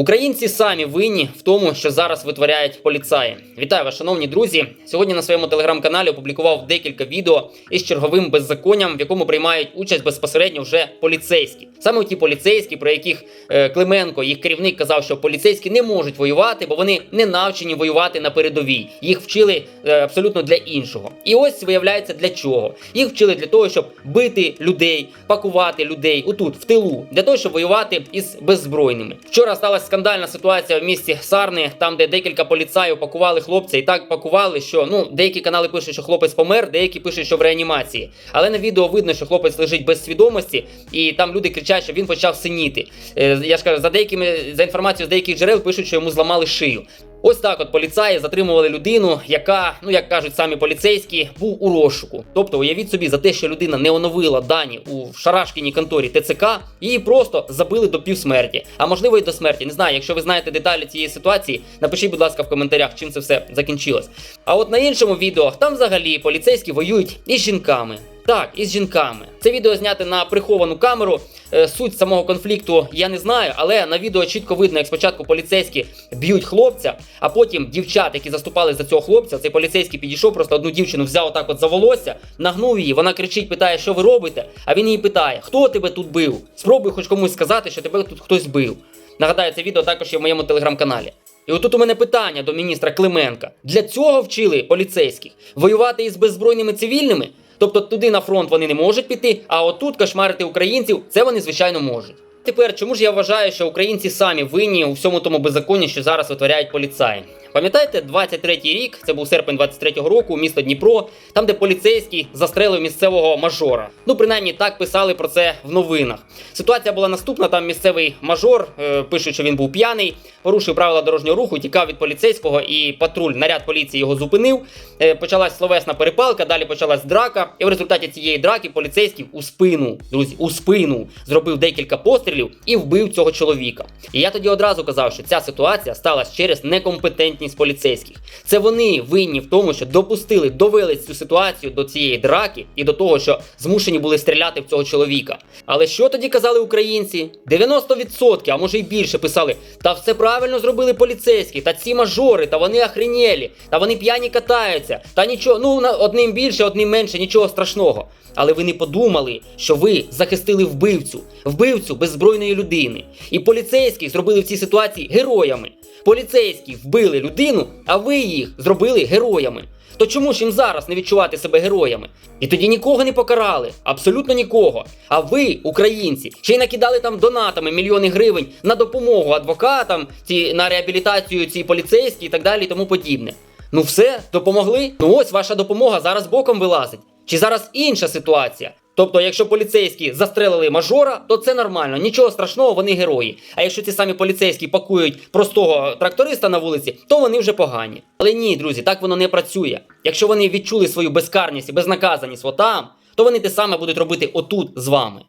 Українці самі винні в тому, що зараз витворяють поліцаї. Вітаю вас, шановні друзі. Сьогодні на своєму телеграм-каналі опублікував декілька відео із черговим беззаконням, в якому приймають участь безпосередньо вже поліцейські. Саме ті поліцейські, про яких е, Клименко, їх керівник, казав, що поліцейські не можуть воювати, бо вони не навчені воювати на передовій. Їх вчили е, абсолютно для іншого. І ось виявляється для чого. Їх вчили для того, щоб бити людей, пакувати людей отут, в тилу, для того, щоб воювати із беззбройними. Вчора сталася скандальна ситуація в місті Сарни, там де декілька поліцаїв пакували хлопця, і так пакували, що ну деякі канали пишуть, що хлопець помер, деякі пишуть, що в реанімації. Але на відео видно, що хлопець лежить без свідомості, і там люди кричать, що він почав синіти. Е, я ж кажу, за деякими за інформацією з деяких джерел пишуть, що йому зламали шию. Ось так от поліцаї затримували людину, яка, ну як кажуть самі поліцейські, був у розшуку. Тобто, уявіть собі, за те, що людина не оновила дані у шарашкіній конторі ТЦК, її просто забили до півсмерті. А можливо і до смерті. Не знаю, якщо ви знаєте деталі цієї ситуації, напишіть, будь ласка, в коментарях, чим це все закінчилось. А от на іншому відео там взагалі поліцейські воюють із жінками. Так, із жінками. Це відео зняте на приховану камеру. Е, Суть самого конфлікту я не знаю, але на відео чітко видно, як спочатку поліцейські б'ють хлопця, а потім дівчат, які заступали за цього хлопця, цей поліцейський підійшов, просто одну дівчину взяв отак от за волосся, нагнув її. Вона кричить, питає, що ви робите. А він її питає: Хто тебе тут бив? Спробуй хоч комусь сказати, що тебе тут хтось бив. Нагадаю, це відео також є в моєму телеграм-каналі. І отут у мене питання до міністра Клименка: для цього вчили поліцейських воювати із беззбройними цивільними? Тобто туди на фронт вони не можуть піти, а отут кошмарити українців це вони звичайно можуть. Тепер чому ж я вважаю, що українці самі винні у всьому тому беззаконні, що зараз витворяють поліцаї? Пам'ятаєте, 23-й рік, це був серпень 23-го року, місто Дніпро, там, де поліцейський застрелив місцевого мажора. Ну, принаймні так писали про це в новинах. Ситуація була наступна: там місцевий мажор е, пише, що він був п'яний, порушив правила дорожнього руху, тікав від поліцейського, і патруль, наряд поліції його зупинив. Е, почалась словесна перепалка, далі почалась драка. І в результаті цієї драки поліцейський у спину, друзі, у спину зробив декілька пострілів і вбив цього чоловіка. І я тоді одразу казав, що ця ситуація сталася через некомпетентність поліцейських. Це вони винні в тому, що допустили, довели цю ситуацію до цієї драки і до того, що змушені були стріляти в цього чоловіка. Але що тоді казали українці? 90%, а може й більше писали: та все правильно зробили поліцейські, та ці мажори, та вони охренєлі, та вони п'яні катаються, та нічого, ну одним більше, одним менше, нічого страшного. Але ви не подумали, що ви захистили вбивцю, вбивцю беззбройної людини. І поліцейські зробили в цій ситуації героями. Поліцейські вбили людину, а ви їх зробили героями. То чому ж їм зараз не відчувати себе героями? І тоді нікого не покарали, абсолютно нікого. А ви, українці, ще й накидали там донатами мільйони гривень на допомогу адвокатам, ці, на реабілітацію ці поліцейські і так далі, і тому подібне. Ну все, допомогли? Ну ось ваша допомога зараз боком вилазить. Чи зараз інша ситуація? Тобто, якщо поліцейські застрелили мажора, то це нормально, нічого страшного, вони герої. А якщо ці самі поліцейські пакують простого тракториста на вулиці, то вони вже погані. Але ні, друзі, так воно не працює. Якщо вони відчули свою безкарність і безнаказаність отам, то вони те саме будуть робити отут з вами.